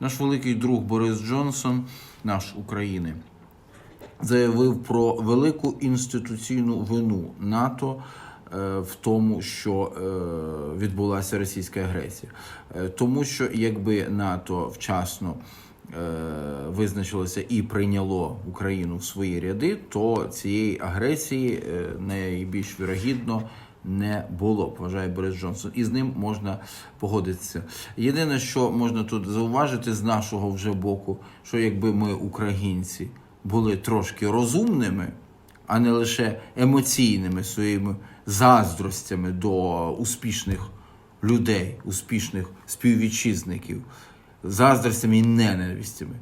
Наш великий друг Борис Джонсон, наш України, заявив про велику інституційну вину НАТО е, в тому, що е, відбулася російська агресія. Е, Тому що якби НАТО вчасно визначилося і прийняло Україну в свої ряди, то цієї агресії найбільш вірогідно не було вважає Борис Джонсон, і з ним можна погодитися. Єдине, що можна тут зауважити з нашого вже боку, що якби ми, українці, були трошки розумними, а не лише емоційними своїми заздростями до успішних людей, успішних співвітчизників, заздростями і ненавистями.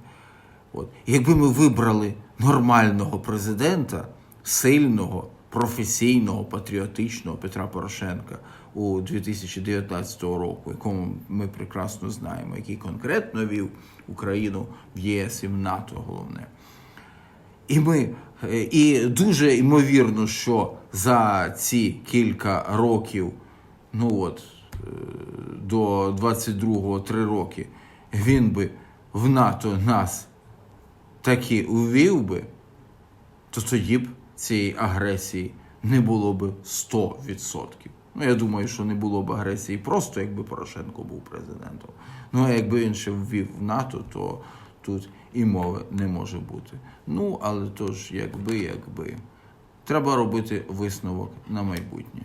От. Якби ми вибрали нормального президента, сильного, професійного, патріотичного Петра Порошенка у 2019 року, якому ми прекрасно знаємо, який конкретно вів Україну в ЄС і в НАТО, головне. І ми е, і дуже ймовірно, що за ці кілька років, ну от е, до 22-го 3 роки, він би в НАТО нас таки увів би, то тоді б цієї агресії не було би 100%. Ну, я думаю, що не було б агресії просто, якби Порошенко був президентом. Ну, а якби він ще ввів в НАТО, то тут і мови не може бути. Ну, але то ж, якби, якби. Треба робити висновок на майбутнє.